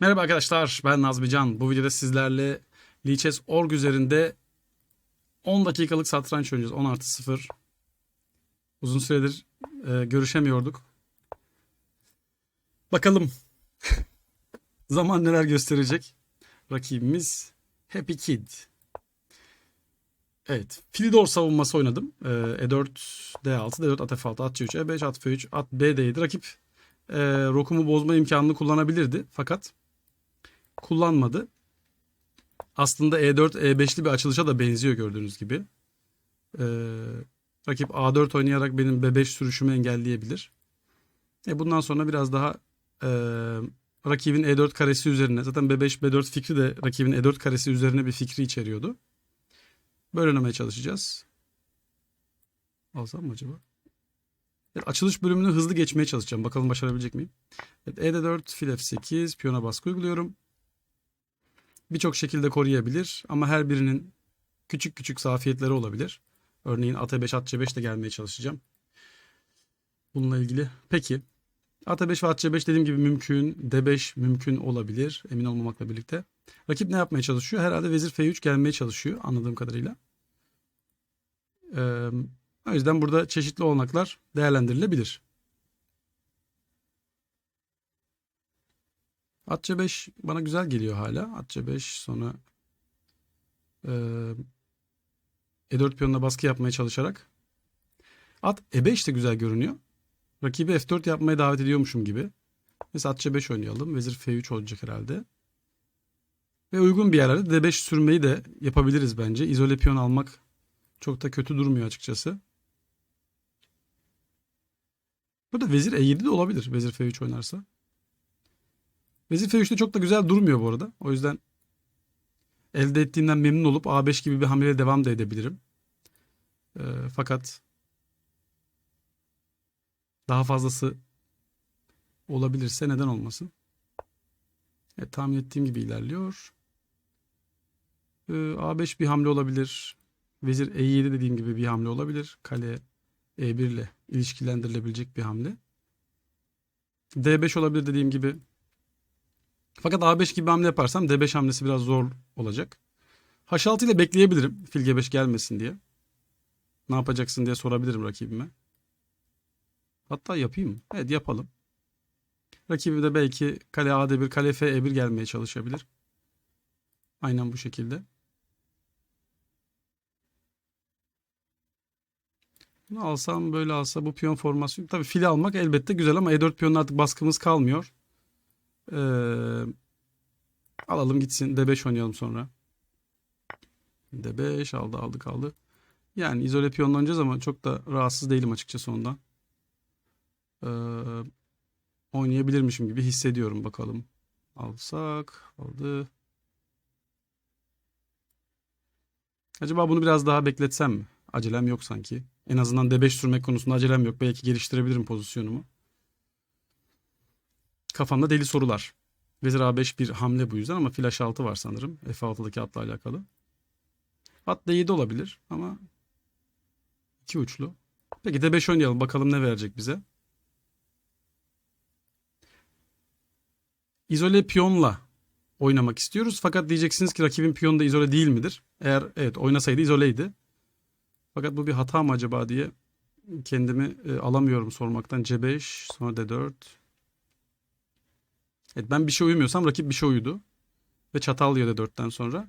Merhaba arkadaşlar ben Nazmi Can. Bu videoda sizlerle Lichess Org üzerinde 10 dakikalık satranç oynayacağız. 10 artı 0. Uzun süredir e, görüşemiyorduk. Bakalım zaman neler gösterecek. Rakibimiz Happy Kid. Evet. Filidor savunması oynadım. E, E4, D6, D4, at F6, at C3, E5, at F3, at B7. Rakip e, rokumu bozma imkanını kullanabilirdi. Fakat kullanmadı. Aslında E E4, E5'li bir açılışa da benziyor gördüğünüz gibi. Ee, rakip A4 oynayarak benim B5 sürüşümü engelleyebilir. E bundan sonra biraz daha e, rakibin E4 karesi üzerine zaten B5, B4 fikri de rakibin E4 karesi üzerine bir fikri içeriyordu. Böyle oynamaya çalışacağız. Alsam mı acaba? Evet, açılış bölümünü hızlı geçmeye çalışacağım. Bakalım başarabilecek miyim? Evet, E4, fil F8, piyona baskı uyguluyorum birçok şekilde koruyabilir ama her birinin küçük küçük zafiyetleri olabilir. Örneğin at E5, at C5 de gelmeye çalışacağım. Bununla ilgili. Peki. At E5 ve at C5 dediğim gibi mümkün. D5 mümkün olabilir. Emin olmamakla birlikte. Rakip ne yapmaya çalışıyor? Herhalde vezir F3 gelmeye çalışıyor anladığım kadarıyla. Ee, o yüzden burada çeşitli olanaklar değerlendirilebilir. At C5 bana güzel geliyor hala. At C5 sonra e, E4 piyonuna baskı yapmaya çalışarak. At E5 de güzel görünüyor. Rakibi F4 yapmaya davet ediyormuşum gibi. Mesela at C5 oynayalım. Vezir F3 olacak herhalde. Ve uygun bir yerlerde D5 sürmeyi de yapabiliriz bence. İzole piyon almak çok da kötü durmuyor açıkçası. Burada vezir E7 de olabilir. Vezir F3 oynarsa. Vezir F3'te çok da güzel durmuyor bu arada. O yüzden elde ettiğimden memnun olup A5 gibi bir hamleye devam da edebilirim. E, fakat daha fazlası olabilirse neden olmasın? Evet, tahmin ettiğim gibi ilerliyor. E, A5 bir hamle olabilir. Vezir E7 dediğim gibi bir hamle olabilir. Kale E1 ile ilişkilendirilebilecek bir hamle. D5 olabilir dediğim gibi. Fakat A5 gibi hamle yaparsam D5 hamlesi biraz zor olacak. H6 ile bekleyebilirim fil G5 gelmesin diye. Ne yapacaksın diye sorabilirim rakibime. Hatta yapayım mı? Evet yapalım. Rakibi de belki kale A1, kale F1 gelmeye çalışabilir. Aynen bu şekilde. Bunu alsam böyle alsa bu piyon formasyon. Tabii fili almak elbette güzel ama E4 piyonun artık baskımız kalmıyor. Ee, alalım gitsin. D5 oynayalım sonra. D5 aldı aldı kaldı. Yani izole piyonla oynayacağız ama çok da rahatsız değilim açıkçası ondan. Ee, oynayabilirmişim gibi hissediyorum bakalım. Alsak aldı. Acaba bunu biraz daha bekletsem mi? Acelem yok sanki. En azından D5 sürmek konusunda acelem yok. Belki geliştirebilirim pozisyonumu. Kafamda deli sorular. Vezir A5 bir hamle bu yüzden ama fil H6 var sanırım. F6'daki atla alakalı. At D7 olabilir ama iki uçlu. Peki D5 oynayalım bakalım ne verecek bize. İzole piyonla oynamak istiyoruz. Fakat diyeceksiniz ki rakibin piyonu da izole değil midir? Eğer evet oynasaydı izoleydi. Fakat bu bir hata mı acaba diye kendimi e, alamıyorum sormaktan. C5 sonra D4 Evet ben bir şey uyumuyorsam rakip bir şey uyudu. Ve çatal yiyor dörtten sonra.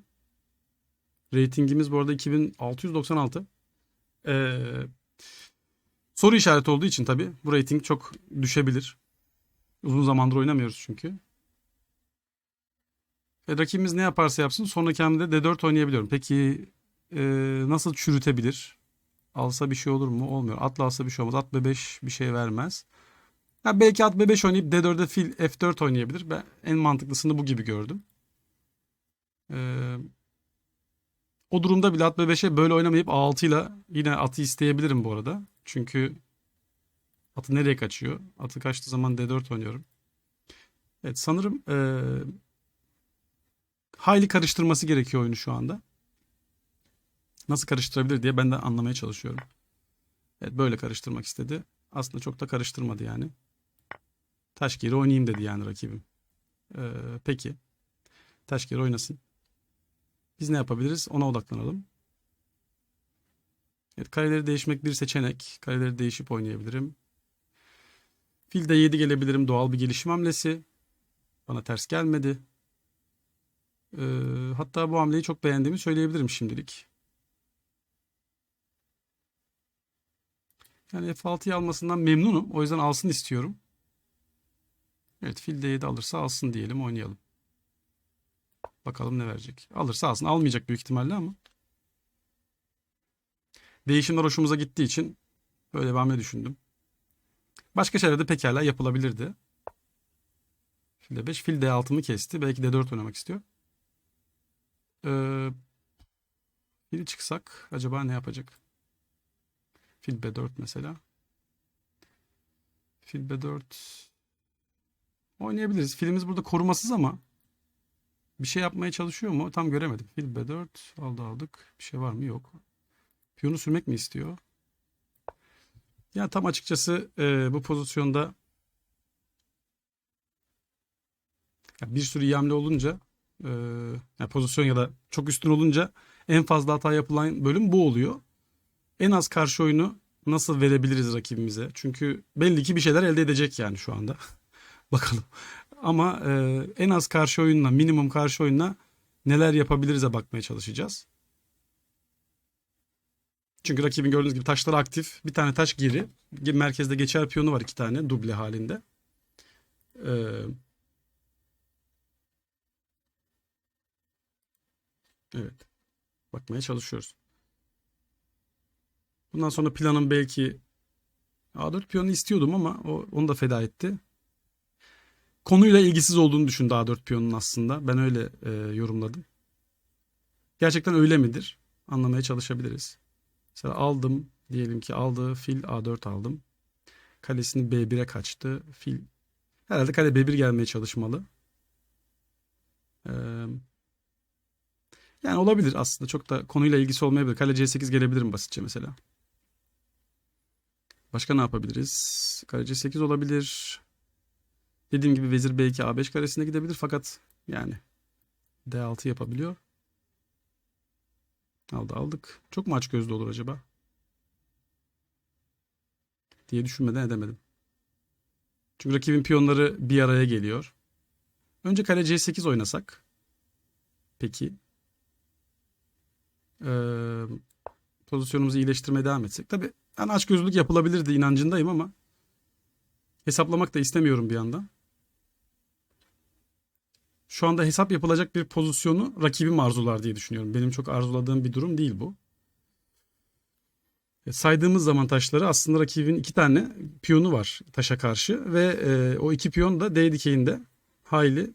Ratingimiz bu arada 2696. Ee, soru işareti olduğu için tabii bu rating çok düşebilir. Uzun zamandır oynamıyoruz çünkü. E, rakibimiz ne yaparsa yapsın sonraki hamlede D4 oynayabiliyorum. Peki e, nasıl çürütebilir? Alsa bir şey olur mu? Olmuyor. Atla alsa bir şey olmaz. At B5 bir şey vermez. Ya belki at B5 oynayıp D4'e fil F4 oynayabilir. Ben en mantıklısını bu gibi gördüm. Ee, o durumda bile at B5'e böyle oynamayıp A6 ile yine atı isteyebilirim bu arada. Çünkü atı nereye kaçıyor? Atı kaçtığı zaman D4 oynuyorum. Evet sanırım ee, hayli karıştırması gerekiyor oyunu şu anda. Nasıl karıştırabilir diye ben de anlamaya çalışıyorum. Evet böyle karıştırmak istedi. Aslında çok da karıştırmadı yani. Taş geri oynayayım dedi yani rakibim. Ee, peki. Taş geri oynasın. Biz ne yapabiliriz? Ona odaklanalım. Evet, kareleri değişmek bir seçenek. Kareleri değişip oynayabilirim. Fil D7 gelebilirim. Doğal bir gelişim hamlesi. Bana ters gelmedi. Ee, hatta bu hamleyi çok beğendiğimi söyleyebilirim şimdilik. Yani F6'yı almasından memnunum. O yüzden alsın istiyorum. Evet fil D7 alırsa alsın diyelim oynayalım. Bakalım ne verecek. Alırsa alsın. Almayacak büyük ihtimalle ama. Değişimler hoşumuza gittiği için böyle bir düşündüm. Başka şeyler de pekala yapılabilirdi. Fil D5. Fil D6'mı kesti. Belki D4 oynamak istiyor. Ee, fili çıksak acaba ne yapacak? Fil B4 mesela. Fil B4 oynayabiliriz. Filimiz burada korumasız ama bir şey yapmaya çalışıyor mu? Tam göremedim. Fil B4 aldı aldık. Bir şey var mı? Yok. Piyonu sürmek mi istiyor? Ya tam açıkçası e, bu pozisyonda ya bir sürü iyi hamle olunca e, ya pozisyon ya da çok üstün olunca en fazla hata yapılan bölüm bu oluyor. En az karşı oyunu nasıl verebiliriz rakibimize? Çünkü belli ki bir şeyler elde edecek yani şu anda. Bakalım. Ama e, en az karşı oyunla, minimum karşı oyunla neler yapabiliriz'e bakmaya çalışacağız. Çünkü rakibin gördüğünüz gibi taşları aktif. Bir tane taş geri. Merkezde geçer piyonu var iki tane duble halinde. Ee, evet. Bakmaya çalışıyoruz. Bundan sonra planım belki A4 piyonu istiyordum ama o, onu da feda etti. Konuyla ilgisiz olduğunu düşündü A4 piyonun aslında. Ben öyle e, yorumladım. Gerçekten öyle midir? Anlamaya çalışabiliriz. Mesela aldım. Diyelim ki aldı. Fil A4 aldım. Kalesini B1'e kaçtı. Fil herhalde kale B1 gelmeye çalışmalı. Ee, yani olabilir aslında. Çok da konuyla ilgisi olmayabilir. Kale C8 gelebilir mi basitçe mesela? Başka ne yapabiliriz? Kale C8 olabilir. Dediğim gibi vezir B2 A5 karesine gidebilir fakat yani D6 yapabiliyor. Aldı aldık. Çok mu aç gözlü olur acaba? Diye düşünmeden edemedim. Çünkü rakibin piyonları bir araya geliyor. Önce kale C8 oynasak. Peki. Ee, pozisyonumuzu iyileştirmeye devam etsek. Tabi yani aç gözlülük yapılabilirdi inancındayım ama hesaplamak da istemiyorum bir yandan. Şu anda hesap yapılacak bir pozisyonu rakibim arzular diye düşünüyorum. Benim çok arzuladığım bir durum değil bu. E, saydığımız zaman taşları aslında rakibin iki tane piyonu var taşa karşı ve e, o iki piyon da D dikeyinde hayli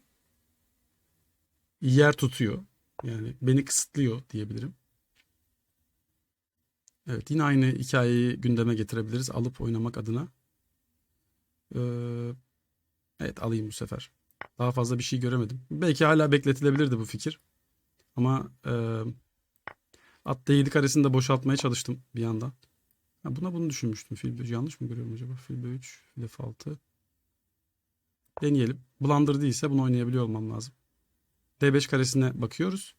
yer tutuyor. Yani beni kısıtlıyor diyebilirim. Evet yine aynı hikayeyi gündeme getirebiliriz alıp oynamak adına. Ee, evet alayım bu sefer. Daha fazla bir şey göremedim. Belki hala bekletilebilirdi bu fikir. Ama e, at D7 karesini boşaltmaya çalıştım bir yandan. Ha, buna bunu düşünmüştüm. Fil 3 yanlış mı görüyorum acaba? Fil 3, fil F6. Deneyelim. Blunder değilse bunu oynayabiliyor olmam lazım. D5 karesine bakıyoruz.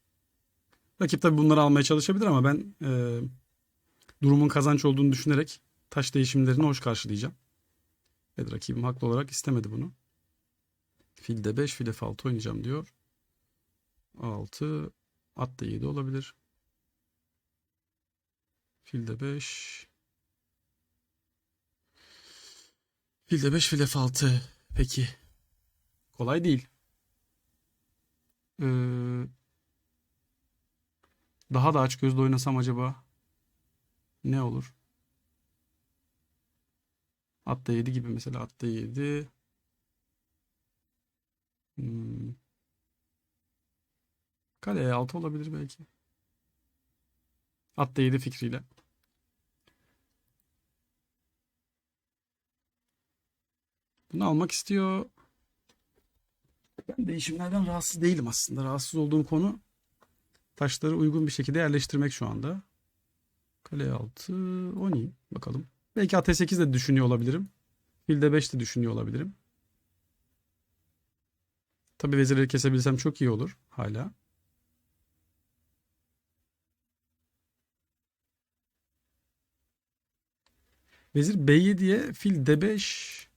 Rakip tabi bunları almaya çalışabilir ama ben e, durumun kazanç olduğunu düşünerek taş değişimlerini hoş karşılayacağım. Evet rakibim haklı olarak istemedi bunu. Fil de 5, fil F6 oynayacağım diyor. 6, at da 7 olabilir. Fil de 5. Fil de 5, fil F6. Peki. Kolay değil. Ee, daha da aç gözle oynasam acaba ne olur? At da 7 gibi mesela at da 7. Hmm. Kale E6 olabilir belki. At D7 fikriyle. Bunu almak istiyor. Ben değişimlerden rahatsız değilim aslında. Rahatsız olduğum konu taşları uygun bir şekilde yerleştirmek şu anda. Kale 6 oynayayım bakalım. Belki at 8 de düşünüyor olabilirim. Fil D5 de düşünüyor olabilirim. Tabii vezirleri kesebilsem çok iyi olur hala. Vezir B7'ye fil D5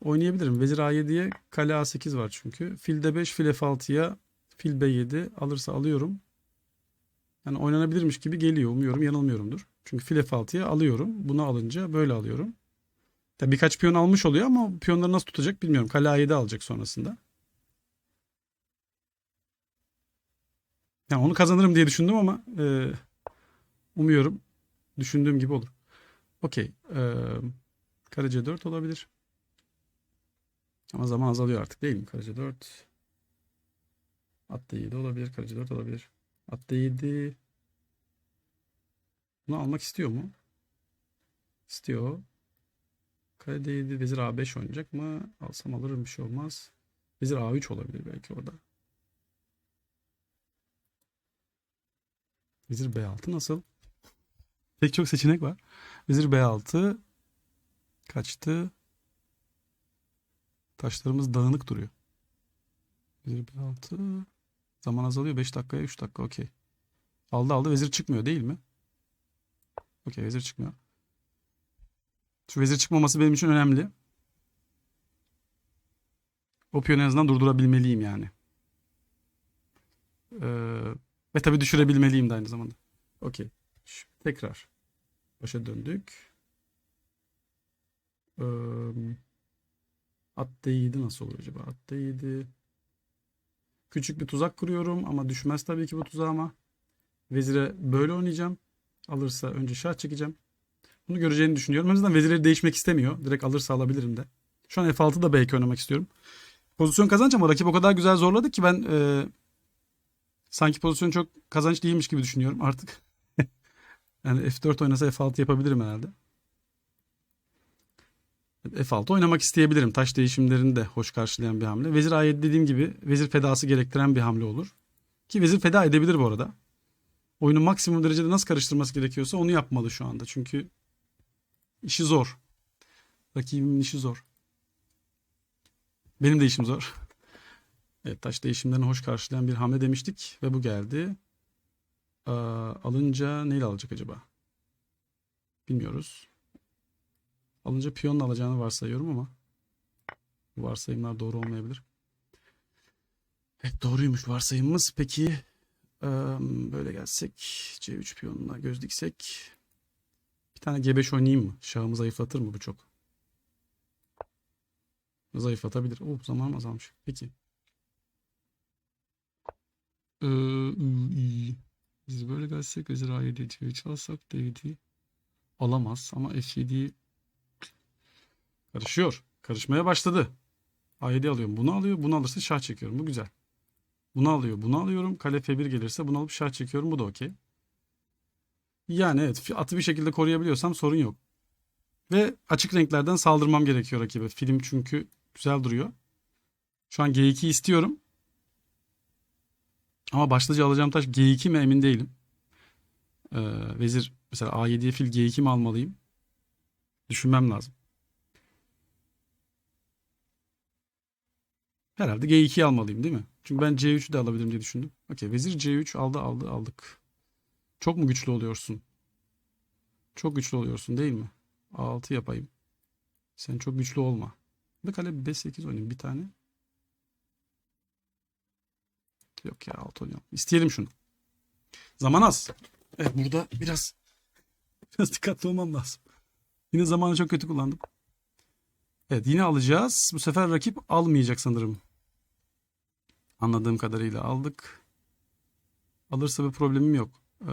oynayabilirim. Vezir A7'ye kale A8 var çünkü. Fil D5, fil F6'ya fil B7 alırsa alıyorum. Yani oynanabilirmiş gibi geliyor. Umuyorum yanılmıyorumdur. Çünkü fil F6'ya alıyorum. Bunu alınca böyle alıyorum. Tabii birkaç piyon almış oluyor ama piyonları nasıl tutacak bilmiyorum. Kale A7 alacak sonrasında. Yani onu kazanırım diye düşündüm ama e, umuyorum düşündüğüm gibi olur. Okey. E, kare C4 olabilir. Ama zaman azalıyor artık değil mi? Kare C4. At D7 olabilir. Kare C4 olabilir. At D7. Bunu almak istiyor mu? İstiyor. Kare D7. Vezir A5 oynayacak mı? Alsam alırım bir şey olmaz. Vezir A3 olabilir belki orada. Vezir B6 nasıl? Pek çok seçenek var. Vezir B6 kaçtı. Taşlarımız dağınık duruyor. Vezir B6 zaman azalıyor. 5 dakikaya 3 dakika okey. Aldı aldı vezir çıkmıyor değil mi? Okey vezir çıkmıyor. Şu vezir çıkmaması benim için önemli. O en azından durdurabilmeliyim yani. Ee, ve tabii düşürebilmeliyim de aynı zamanda. Okey. Tekrar başa döndük. Ee, at D7 nasıl olur acaba? At D7. Küçük bir tuzak kuruyorum ama düşmez tabii ki bu tuzağıma. Vezire böyle oynayacağım. Alırsa önce şah çekeceğim. Bunu göreceğini düşünüyorum. O yüzden vezirleri değişmek istemiyor. Direkt alırsa alabilirim de. Şu an F6'da belki oynamak istiyorum. Pozisyon kazanç ama rakip o kadar güzel zorladı ki ben e, sanki pozisyon çok kazanç değilmiş gibi düşünüyorum artık. yani F4 oynasa F6 yapabilirim herhalde. F6 oynamak isteyebilirim. Taş değişimlerini de hoş karşılayan bir hamle. Vezir A7 dediğim gibi vezir fedası gerektiren bir hamle olur. Ki vezir feda edebilir bu arada. Oyunu maksimum derecede nasıl karıştırması gerekiyorsa onu yapmalı şu anda. Çünkü işi zor. Rakibimin işi zor. Benim de işim zor. Evet taş değişimlerini hoş karşılayan bir hamle demiştik ve bu geldi. Aa, alınca neyle alacak acaba? Bilmiyoruz. Alınca piyonla alacağını varsayıyorum ama varsayımlar doğru olmayabilir. Evet doğruymuş varsayımımız. Peki eee, böyle gelsek C3 piyonuna göz diksek bir tane G5 oynayayım mı? Şahımı zayıflatır mı bu çok? Zayıflatabilir. Oh zaman azalmış. Peki. Ee. Biz böyle gelsek vezir A7 C3 alsak D7 alamaz ama F7'yi Karışıyor. Karışmaya başladı. A7 alıyorum. Bunu alıyor. Bunu alırsa şah çekiyorum. Bu güzel. Bunu alıyor. Bunu alıyorum. Kale F1 gelirse bunu alıp şah çekiyorum. Bu da okey. Yani evet atı bir şekilde koruyabiliyorsam sorun yok. Ve açık renklerden saldırmam gerekiyor rakibe. Film çünkü güzel duruyor. Şu an G2 istiyorum. Ama başlıca alacağım taş G2 mi emin değilim. Ee, vezir mesela A7'ye fil G2 mi almalıyım? Düşünmem lazım. Herhalde G2'yi almalıyım değil mi? Çünkü ben C3'ü de alabilirim diye düşündüm. Okey vezir C3 aldı aldı aldık. Çok mu güçlü oluyorsun? Çok güçlü oluyorsun değil mi? A6 yapayım. Sen çok güçlü olma. Bir kale B8 oynayayım bir tane. Yok ya 6 oynayalım. İsteyelim şunu. Zaman az. Evet burada biraz biraz dikkatli olmam lazım. Yine zamanı çok kötü kullandım. Evet yine alacağız. Bu sefer rakip almayacak sanırım. Anladığım kadarıyla aldık. Alırsa bir problemim yok. Ee,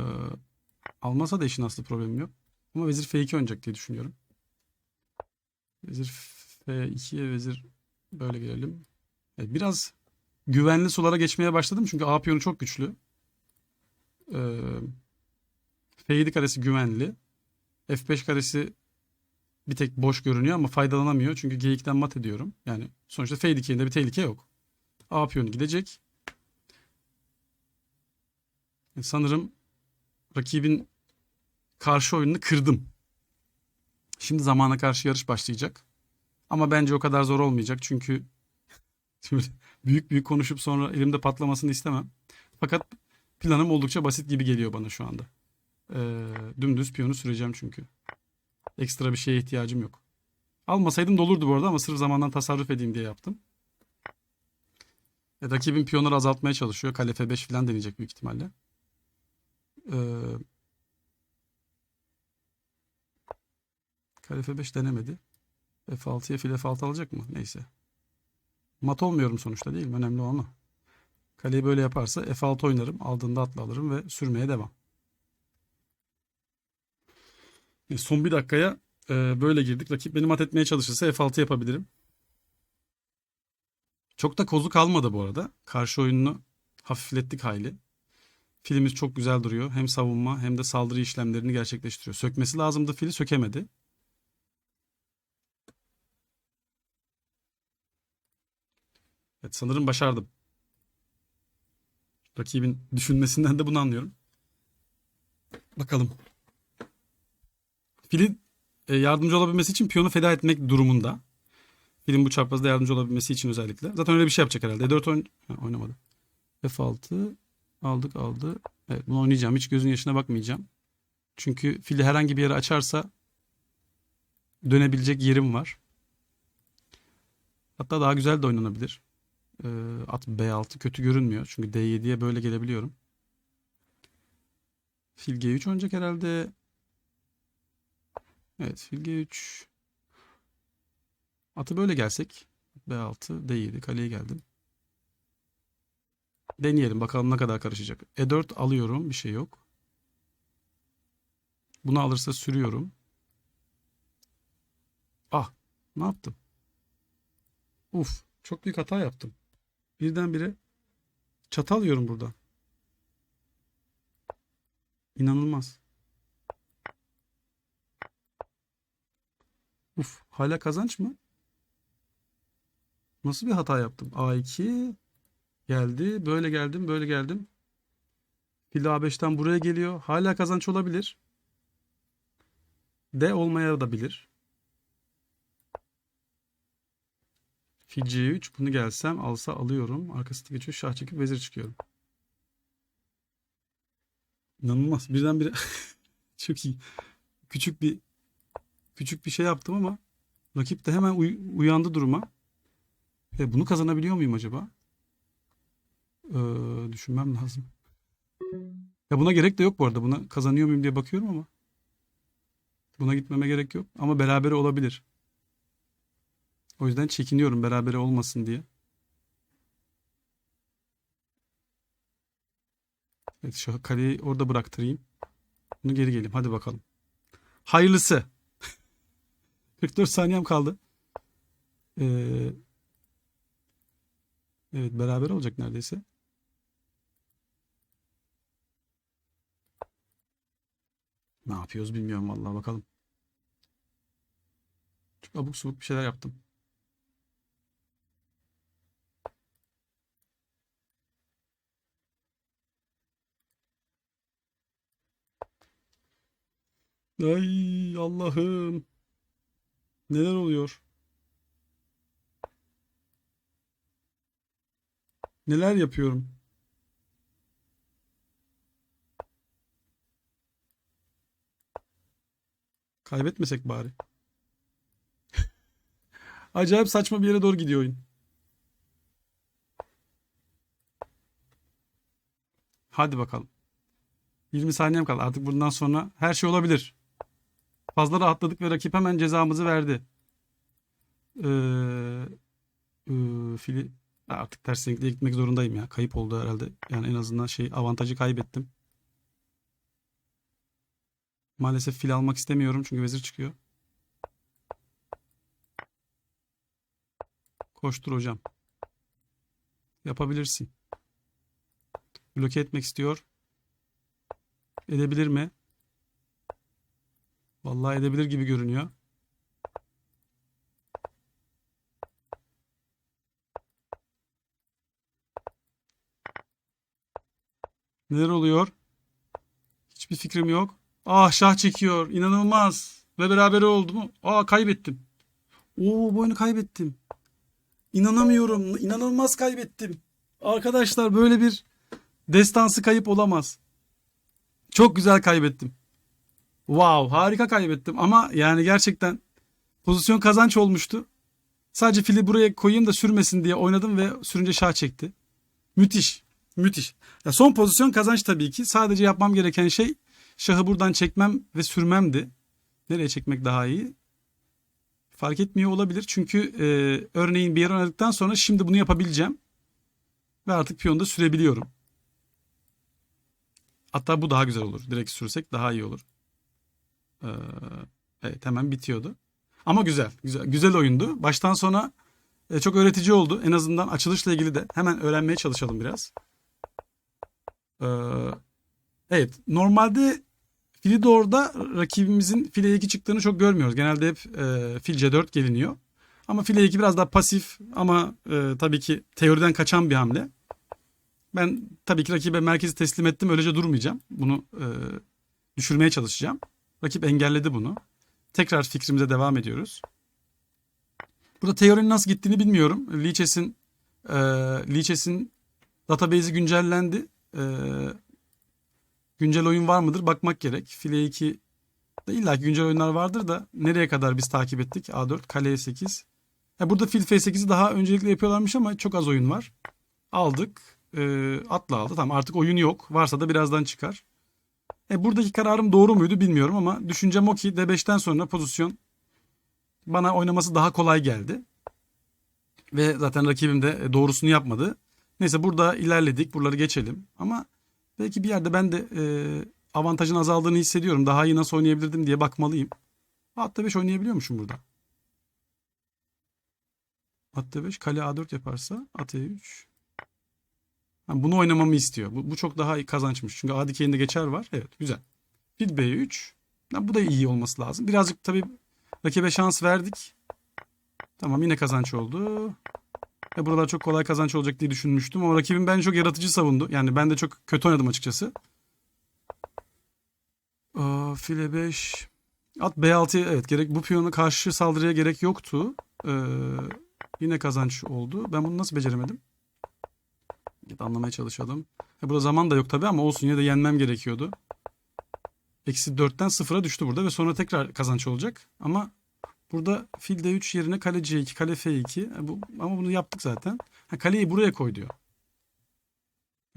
almasa da işin aslı problemim yok. Ama vezir F2 oynayacak diye düşünüyorum. Vezir F2'ye vezir böyle gelelim. Evet, biraz güvenli sulara geçmeye başladım. Çünkü A piyonu çok güçlü. Ee, F7 karesi güvenli. F5 karesi bir tek boş görünüyor ama faydalanamıyor. Çünkü G2'den mat ediyorum. Yani sonuçta F dikeyinde bir tehlike yok. A piyonu gidecek. Yani sanırım rakibin karşı oyununu kırdım. Şimdi zamana karşı yarış başlayacak. Ama bence o kadar zor olmayacak. Çünkü büyük büyük konuşup sonra elimde patlamasını istemem. Fakat planım oldukça basit gibi geliyor bana şu anda. Ee, dümdüz piyonu süreceğim çünkü. Ekstra bir şeye ihtiyacım yok. Almasaydım da olurdu bu arada ama sırf zamandan tasarruf edeyim diye yaptım. E, rakibin piyonları azaltmaya çalışıyor. Kale F5 falan deneyecek büyük ihtimalle. Ee, Kale F5 denemedi. F6'ya fil F6 alacak mı? Neyse. Mat olmuyorum sonuçta değil mi? Önemli olan o. Kaleyi böyle yaparsa F6 oynarım. Aldığında atla alırım ve sürmeye devam. E, Son bir dakikaya e, böyle girdik. Rakip beni mat etmeye çalışırsa F6 yapabilirim. Çok da kozu kalmadı bu arada. Karşı oyununu hafiflettik hayli. Filimiz çok güzel duruyor. Hem savunma hem de saldırı işlemlerini gerçekleştiriyor. Sökmesi lazımdı fili sökemedi. Evet sanırım başardım. Rakibin düşünmesinden de bunu anlıyorum. Bakalım. Filin e, yardımcı olabilmesi için piyonu feda etmek durumunda. Filin bu çaprazda yardımcı olabilmesi için özellikle. Zaten öyle bir şey yapacak herhalde. E4 oyn ha, oynamadı. F6 aldık aldı. Evet bunu oynayacağım. Hiç gözün yaşına bakmayacağım. Çünkü fili herhangi bir yere açarsa dönebilecek yerim var. Hatta daha güzel de oynanabilir. Ee, at B6 kötü görünmüyor. Çünkü D7'ye böyle gelebiliyorum. Fil G3 oynayacak herhalde. Evet fil G3. Atı böyle gelsek. B6, D7 kaleye geldim. Deneyelim bakalım ne kadar karışacak. E4 alıyorum bir şey yok. Bunu alırsa sürüyorum. Ah ne yaptım? Uf çok büyük hata yaptım. Birdenbire çatal yiyorum burada. İnanılmaz. Uf hala kazanç mı? Nasıl bir hata yaptım? A2 geldi. Böyle geldim. Böyle geldim. Fil A5'ten buraya geliyor. Hala kazanç olabilir. D olmaya da bilir. Fil C3. Bunu gelsem alsa alıyorum. Arkası geçiyor. Şah çekip vezir çıkıyorum. İnanılmaz. Birdenbire çok iyi. Küçük bir küçük bir şey yaptım ama rakip de hemen uy- uyandı duruma. E, bunu kazanabiliyor muyum acaba? Ee, düşünmem lazım. Ya buna gerek de yok bu arada. Buna kazanıyor muyum diye bakıyorum ama. Buna gitmeme gerek yok. Ama berabere olabilir. O yüzden çekiniyorum berabere olmasın diye. Evet şu kaleyi orada bıraktırayım. Bunu geri geleyim. Hadi bakalım. Hayırlısı. 44 saniyem kaldı. Ee, evet beraber olacak neredeyse. Ne yapıyoruz bilmiyorum vallahi bakalım. Çok abuk subuk bir şeyler yaptım. Ay Allah'ım. Neler oluyor? Neler yapıyorum? Kaybetmesek bari. Acayip saçma bir yere doğru gidiyor oyun. Hadi bakalım. 20 saniyem kaldı. Artık bundan sonra her şey olabilir. Fazla rahatladık ve rakip hemen cezamızı verdi. Ee, ee, fili artık ters renkliye gitmek zorundayım ya. Kayıp oldu herhalde. Yani en azından şey avantajı kaybettim. Maalesef fil almak istemiyorum çünkü vezir çıkıyor. Koştur hocam. Yapabilirsin. Bloke etmek istiyor. Edebilir mi? Vallahi edebilir gibi görünüyor. Neler oluyor? Hiçbir fikrim yok. Ah şah çekiyor. İnanılmaz. Ve beraber oldu mu? Aa kaybettim. Oo bu kaybettim. İnanamıyorum. İnanılmaz kaybettim. Arkadaşlar böyle bir destansı kayıp olamaz. Çok güzel kaybettim. Wow, harika kaybettim ama yani gerçekten pozisyon kazanç olmuştu. Sadece fili buraya koyayım da sürmesin diye oynadım ve sürünce şah çekti. Müthiş. Müthiş. Ya son pozisyon kazanç tabii ki. Sadece yapmam gereken şey şahı buradan çekmem ve sürmemdi. Nereye çekmek daha iyi? Fark etmiyor olabilir. Çünkü e, örneğin bir yer oynadıktan sonra şimdi bunu yapabileceğim. Ve artık piyonu da sürebiliyorum. Hatta bu daha güzel olur. Direkt sürsek daha iyi olur. Ee, evet hemen bitiyordu. Ama güzel. Güzel, güzel oyundu. Baştan sona e, çok öğretici oldu. En azından açılışla ilgili de hemen öğrenmeye çalışalım biraz. Ee, evet. Normalde Filidor'da rakibimizin file 2 çıktığını çok görmüyoruz. Genelde hep e, fil C4 geliniyor. Ama file 2 biraz daha pasif ama e, tabii ki teoriden kaçan bir hamle. Ben tabii ki rakibe merkezi teslim ettim. Öylece durmayacağım. Bunu e, düşürmeye çalışacağım. Rakip engelledi bunu. Tekrar fikrimize devam ediyoruz. Burada teorinin nasıl gittiğini bilmiyorum. Lichess'in e, Lichess'in database'i güncellendi. E, güncel oyun var mıdır bakmak gerek. File 2 de illa ki güncel oyunlar vardır da nereye kadar biz takip ettik? A4, kale 8. Ya burada fil F8'i daha öncelikle yapıyorlarmış ama çok az oyun var. Aldık. E, atla aldı. Tamam artık oyun yok. Varsa da birazdan çıkar. E, buradaki kararım doğru muydu bilmiyorum ama düşüncem o ki D5'ten sonra pozisyon bana oynaması daha kolay geldi. Ve zaten rakibim de doğrusunu yapmadı. Neyse burada ilerledik. Buraları geçelim. Ama belki bir yerde ben de e, avantajın azaldığını hissediyorum. Daha iyi nasıl oynayabilirdim diye bakmalıyım. At D5 oynayabiliyormuşum burada. At D5 kale A4 yaparsa at E3. Ha, bunu oynamamı istiyor. Bu, bu çok daha kazançmış. Çünkü A dikeyinde geçer var. Evet güzel. Fil B3. Ha, bu da iyi olması lazım. Birazcık tabii rakibe şans verdik. Tamam yine kazanç oldu. Ve buralar çok kolay kazanç olacak diye düşünmüştüm. Ama rakibim bence çok yaratıcı savundu. Yani ben de çok kötü oynadım açıkçası. Aa, file 5. At B6'ya evet gerek bu piyona karşı saldırıya gerek yoktu. Ee, yine kazanç oldu. Ben bunu nasıl beceremedim? Git anlamaya çalışalım. E burada zaman da yok tabii ama olsun yine de yenmem gerekiyordu. Eksi 4'ten 0'a düştü burada ve sonra tekrar kazanç olacak. Ama burada fil D3 yerine kale C2, kale F2. E bu, ama bunu yaptık zaten. Ha, kaleyi buraya koy diyor.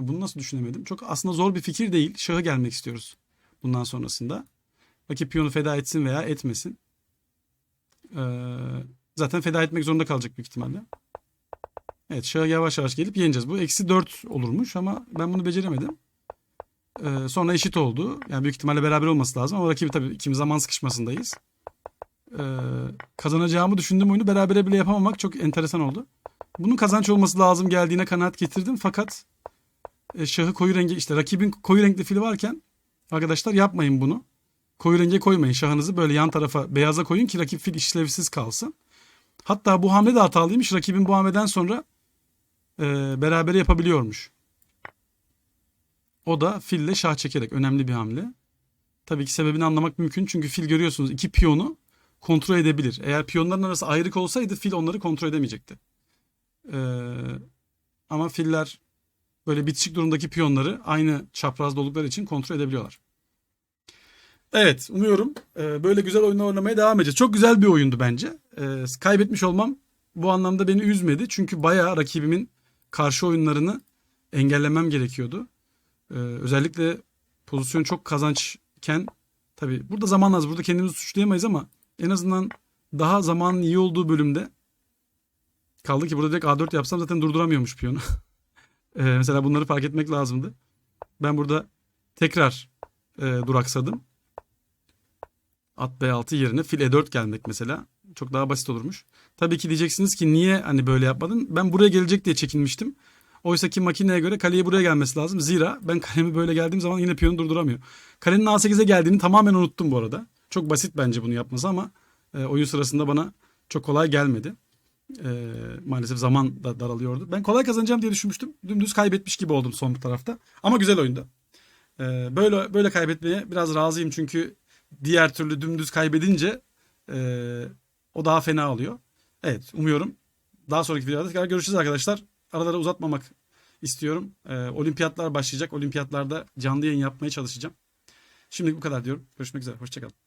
E bunu nasıl düşünemedim? Çok aslında zor bir fikir değil. Şahı gelmek istiyoruz bundan sonrasında. Rakip piyonu feda etsin veya etmesin. Ee, zaten feda etmek zorunda kalacak büyük ihtimalle. Evet şaha yavaş yavaş gelip yeneceğiz. Bu eksi 4 olurmuş ama ben bunu beceremedim. Ee, sonra eşit oldu. Yani büyük ihtimalle beraber olması lazım ama rakibi tabii ikimiz zaman sıkışmasındayız. Ee, kazanacağımı düşündüğüm oyunu berabere bile yapamamak çok enteresan oldu. Bunun kazanç olması lazım geldiğine kanaat getirdim fakat e, şahı koyu rengi işte rakibin koyu renkli fili varken arkadaşlar yapmayın bunu. Koyu renge koymayın şahınızı böyle yan tarafa beyaza koyun ki rakip fil işlevsiz kalsın. Hatta bu hamle de hatalıymış. Rakibin bu hamleden sonra e, berabere yapabiliyormuş. O da fille şah çekerek önemli bir hamle. Tabii ki sebebini anlamak mümkün. Çünkü fil görüyorsunuz iki piyonu kontrol edebilir. Eğer piyonların arası ayrık olsaydı fil onları kontrol edemeyecekti. Ee, ama filler böyle bitişik durumdaki piyonları aynı çaprazda oldukları için kontrol edebiliyorlar. Evet umuyorum e, böyle güzel oyunlar oynamaya devam edeceğiz. Çok güzel bir oyundu bence. E, kaybetmiş olmam bu anlamda beni üzmedi. Çünkü bayağı rakibimin karşı oyunlarını engellemem gerekiyordu. E, özellikle pozisyon çok kazançken tabii burada zaman az. Burada kendimizi suçlayamayız ama en azından daha zamanın iyi olduğu bölümde kaldı ki burada direkt A4 yapsam zaten durduramıyormuş piyonu. e, mesela bunları fark etmek lazımdı. Ben burada tekrar e, duraksadım. At B6 yerine fil E4 gelmek mesela. Çok daha basit olurmuş. Tabii ki diyeceksiniz ki niye hani böyle yapmadın? Ben buraya gelecek diye çekinmiştim. Oysa ki makineye göre kaleye buraya gelmesi lazım. Zira ben kalemi böyle geldiğim zaman yine piyonu durduramıyor. Kalenin A8'e geldiğini tamamen unuttum bu arada. Çok basit bence bunu yapması ama e, oyun sırasında bana çok kolay gelmedi. E, maalesef zaman da daralıyordu. Ben kolay kazanacağım diye düşünmüştüm. Dümdüz kaybetmiş gibi oldum son tarafta. Ama güzel oyundu. E, böyle böyle kaybetmeye biraz razıyım çünkü diğer türlü dümdüz kaybedince e, o daha fena oluyor. Evet umuyorum daha sonraki videolarda tekrar görüşürüz arkadaşlar. Araları uzatmamak istiyorum. Ee, olimpiyatlar başlayacak. Olimpiyatlarda canlı yayın yapmaya çalışacağım. Şimdilik bu kadar diyorum. Görüşmek üzere. Hoşçakalın.